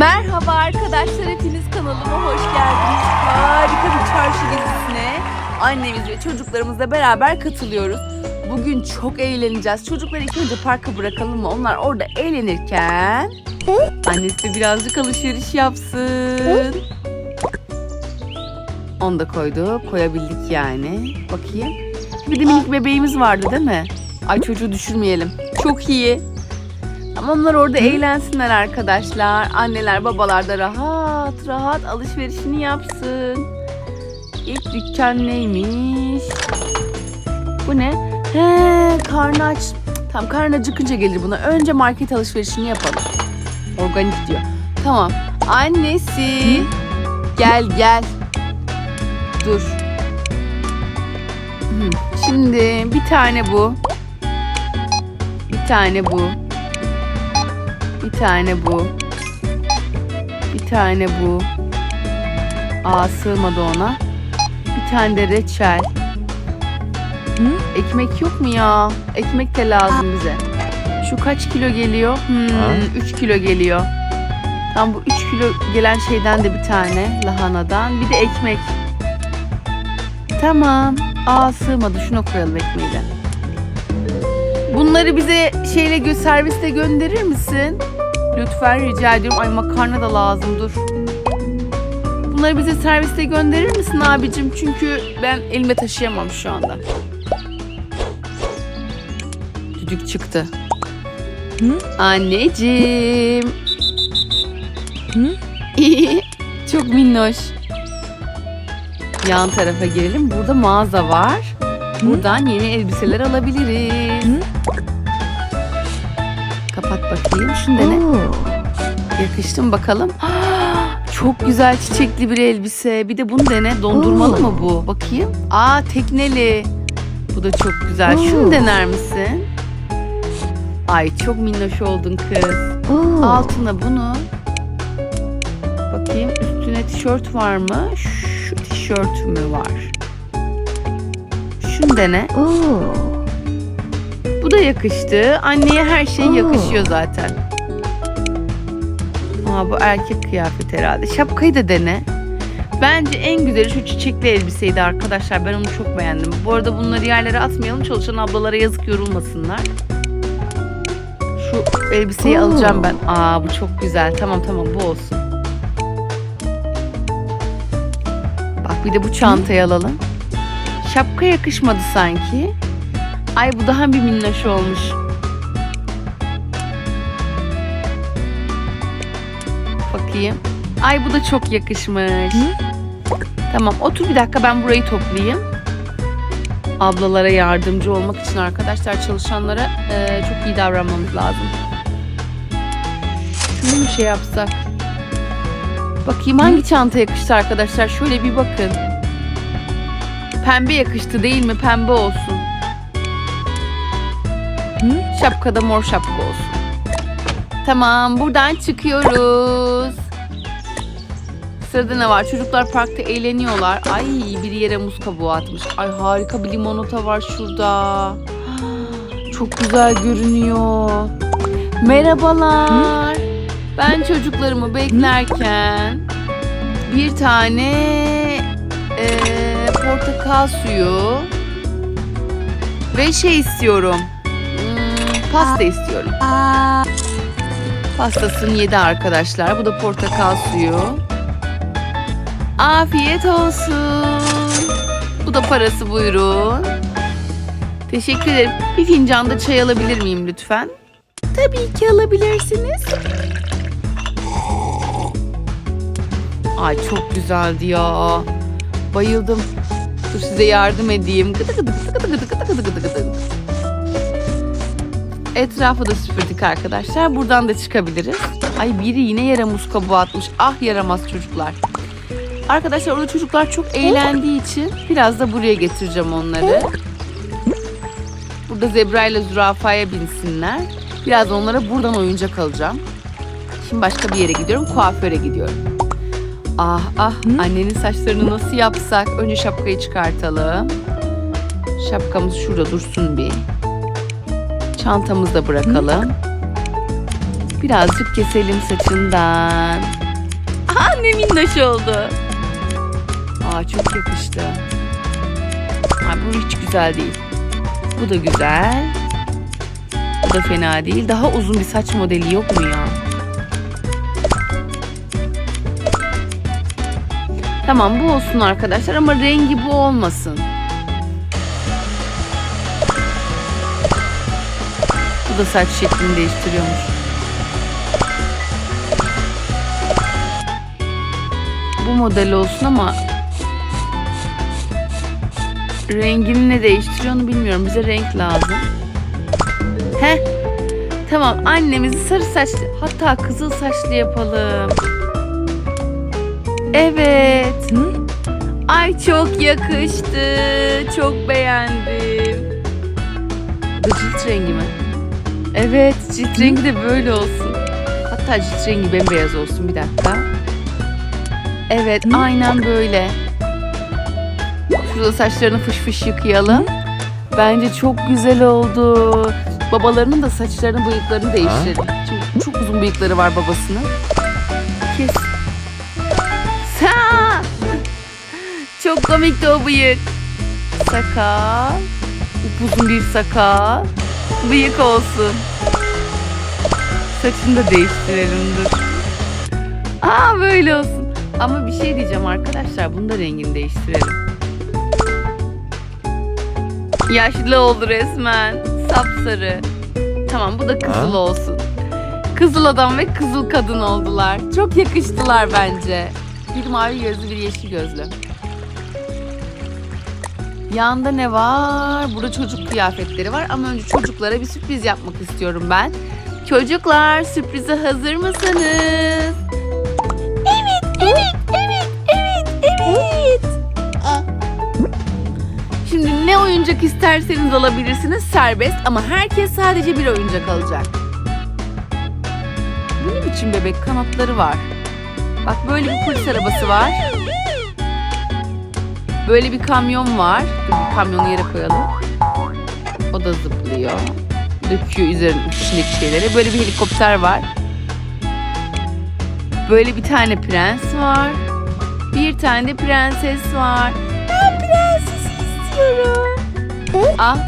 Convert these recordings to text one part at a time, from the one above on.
Merhaba arkadaşlar, hepiniz kanalıma hoş geldiniz. Harika bir çarşı gezisine annemiz ve çocuklarımızla beraber katılıyoruz. Bugün çok eğleneceğiz. Çocukları ilk önce parka bırakalım mı? Onlar orada eğlenirken annesi birazcık alışveriş yapsın. Onu da koyduk, koyabildik yani. Bakayım. Bir de minik bebeğimiz vardı değil mi? Ay çocuğu düşürmeyelim. Çok iyi. Ama onlar orada eğlensinler arkadaşlar. Anneler babalar da rahat rahat alışverişini yapsın. İlk dükkan neymiş? Bu ne? He karnı aç. Tamam karnı acıkınca gelir buna. Önce market alışverişini yapalım. Organik diyor. Tamam. Annesi. Gel gel. Dur. Şimdi bir tane bu. Bir tane bu. Bir tane bu. Bir tane bu. Aa sığmadı ona. Bir tane de reçel. Ekmek yok mu ya? Ekmek de lazım bize. Şu kaç kilo geliyor? Hmm, 3 kilo geliyor. Tam bu 3 kilo gelen şeyden de bir tane lahanadan. Bir de ekmek. Tamam. Aa sığmadı. Şuna koyalım ekmeği de. Bunları bize şeyle gö serviste gönderir misin? Lütfen rica ediyorum. Ay makarna da lazım dur. Bunları bize serviste gönderir misin abicim? Çünkü ben elime taşıyamam şu anda. Düdük çıktı. Anneciğim. Çok minnoş. Yan tarafa girelim. Burada mağaza var. Buradan yeni elbiseler alabiliriz. Kapat bakayım. Şunu dene. Yakıştı mı bakalım? Çok güzel çiçekli bir elbise. Bir de bunu dene. Dondurmalı mı bu? Bakayım. Aa tekneli. Bu da çok güzel. Şunu dener misin? Ay çok minnoş oldun kız. Altına bunu. Bakayım üstüne tişört var mı? Şu tişört mü var? Şunu dene. Bu da yakıştı. Anneye her şey yakışıyor zaten. Aa bu erkek kıyafet herhalde. Şapkayı da dene. Bence en güzeli şu çiçekli elbiseydi arkadaşlar. Ben onu çok beğendim. Bu arada bunları yerlere atmayalım. Çalışan ablalara yazık yorulmasınlar. Şu elbiseyi Oo. alacağım ben. Aa bu çok güzel. Tamam tamam bu olsun. Bak bir de bu çantayı alalım. Şapka yakışmadı sanki. Ay bu daha bir minnoş olmuş. Bakayım. Ay bu da çok yakışmış. Tamam otur bir dakika ben burayı toplayayım. Ablalara yardımcı olmak için arkadaşlar çalışanlara eee, çok iyi davranmamız lazım. Şunu mu şey yapsak? Bakayım hangi çanta yakıştı arkadaşlar? Şöyle bir bakın. Pembe yakıştı değil mi? Pembe olsun. Şapkada mor şapka olsun. Tamam buradan çıkıyoruz. Sırada ne var? Çocuklar parkta eğleniyorlar. Ay biri yere muz kabuğu atmış. Ay harika bir limonata var şurada. Çok güzel görünüyor. Merhabalar. Ben çocuklarımı beklerken bir tane eee, portakal suyu ve şey istiyorum. Hmm, pasta istiyorum. Pastasını yedi arkadaşlar. Bu da portakal suyu. Afiyet olsun. Bu da parası buyurun. Teşekkür ederim. Bir fincan da çay alabilir miyim lütfen? Tabii ki alabilirsiniz. Ay çok güzeldi ya. Bayıldım. Dur size yardım edeyim. Gıdı gıdı gıdı gıdı gıdı gıdı gıdı gıdı. Etrafı da süpürdük arkadaşlar. Buradan da çıkabiliriz. Ay biri yine yere muz atmış. Ah yaramaz çocuklar. Arkadaşlar orada çocuklar çok eğlendiği için biraz da buraya getireceğim onları. Burada zebra ile zürafaya binsinler. Biraz onlara buradan oyuncak alacağım. Şimdi başka bir yere gidiyorum. Kuaföre gidiyorum. Ah ah annenin saçlarını nasıl yapsak? Önce şapkayı çıkartalım. Şapkamız şurada dursun bir. Çantamızı da bırakalım. Birazcık keselim saçından. Aha ne minnoş oldu. Aa çok yakıştı. Ay, bu hiç güzel değil. Bu da güzel. Bu da fena değil. Daha uzun bir saç modeli yok mu ya? Tamam bu olsun arkadaşlar ama rengi bu olmasın. Bu da saç şeklini değiştiriyormuş. Bu model olsun ama rengini ne değiştiriyor onu bilmiyorum. Bize renk lazım. Heh. Tamam annemizi sarı saçlı hatta kızıl saçlı yapalım. Evet. Ay çok yakıştı. Çok beğendim. Bu cilt rengi mi? Evet cilt rengi de böyle olsun. Hatta cilt rengi bembeyaz olsun bir dakika. Evet aynen böyle. Şurada saçlarını fış fış yıkayalım. Bence çok güzel oldu. Babalarının da saçlarını bıyıklarını değiştirelim. Çünkü çok uzun bıyıkları var babasının. Kes. Sa! Çok komikti o bıyık. Sakal. Upuzun bir sakal. Bıyık olsun. Saçını da değiştirelim dur. Aa böyle olsun. Ama bir şey diyeceğim arkadaşlar. Bunu da rengini değiştirelim. Yaşlı oldu resmen. Sapsarı. Tamam bu da kızıl Ha? olsun. Kızıl adam ve kızıl kadın oldular. Çok yakıştılar bence. Bir mavi gözlü bir yeşil gözlü. Yanda ne var? Burada çocuk kıyafetleri var ama önce çocuklara bir sürpriz yapmak istiyorum ben. Çocuklar sürprize hazır mısınız? Evet, evet, evet, evet, evet. Şimdi ne oyuncak isterseniz alabilirsiniz serbest ama herkes sadece bir oyuncak alacak. Bu ne biçim bebek kanatları var. Bak böyle bir polis arabası var. Böyle bir kamyon var. Dur bir kamyonu yere koyalım. O da zıplıyor. Döküyor üzerine içindeki şeyleri. Böyle bir helikopter var. Böyle bir tane prens var. Bir tane de prenses var. Ben prensesi istiyorum. Ah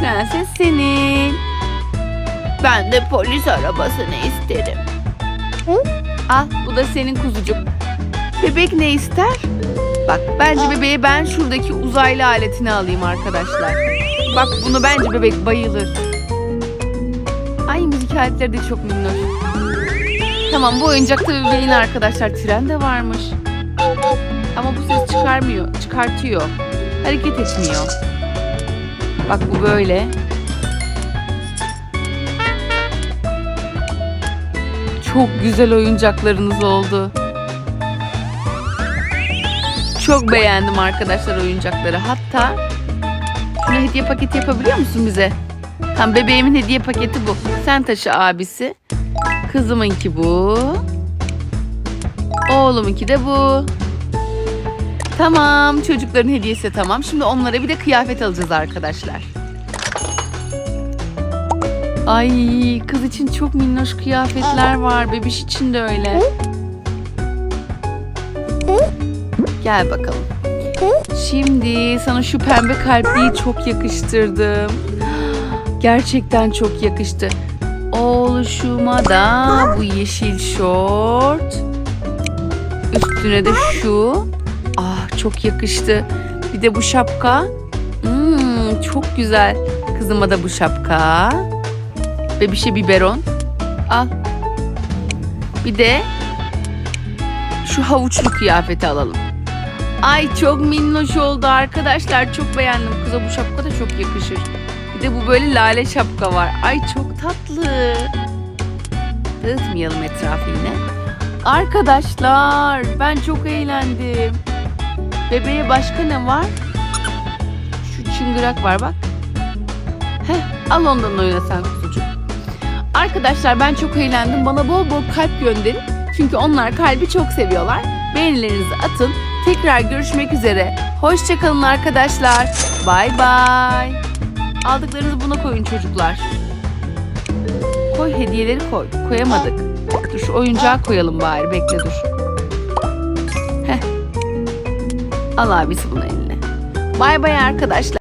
prenses senin. Ben de polis arabasını isterim. Al bu da senin kuzucuk. Bebek ne ister? Bak bence bebeğe ben şuradaki uzaylı aletini alayım arkadaşlar. Bak bunu bence bebek bayılır. Ay müzik aletleri de çok minnoş. Tamam bu oyuncakta bebeğin arkadaşlar tren de varmış. Ama bu ses çıkarmıyor, çıkartıyor. Hareket etmiyor. Bak bu böyle. Çok güzel oyuncaklarınız oldu. Çok beğendim arkadaşlar oyuncakları. Hatta şunu hediye paketi yapabiliyor musun bize? Tam bebeğimin hediye paketi bu. Sen taşı abisi. Kızımınki bu. Oğlumunki de bu. Tamam çocukların hediyesi tamam. Şimdi onlara bir de kıyafet alacağız arkadaşlar. Ay kız için çok minnoş kıyafetler var. Bebiş için de öyle. Gel bakalım. Şimdi sana şu pembe kalpliği çok yakıştırdım. Gerçekten çok yakıştı. Oluşuma da bu yeşil şort. Üstüne de şu. Ah çok yakıştı. Bir de bu şapka. Hmm, çok güzel. Kızıma da bu şapka. Ve bir şey biberon. Al. Bir de şu havuçlu kıyafeti alalım. Ay çok minnoş oldu arkadaşlar. Çok beğendim. Kıza bu şapka da çok yakışır. Bir de bu böyle lale şapka var. Ay çok tatlı. Dağıtmayalım etrafı yine. Arkadaşlar ben çok eğlendim. Bebeğe başka ne var? Şu çıngırak var bak. Heh, al ondan oyna sen kuzucuğum. Arkadaşlar ben çok eğlendim. Bana bol bol kalp gönderin. Çünkü onlar kalbi çok seviyorlar. Beğenilerinizi atın. Tekrar görüşmek üzere. Hoşçakalın arkadaşlar. Bay bay. Aldıklarınızı buna koyun çocuklar. koy hediyeleri koy. Koyamadık. Dur şu oyuncağı koyalım bari bekle dur. Heh. Al abisi bunu eline. Bay bay arkadaşlar.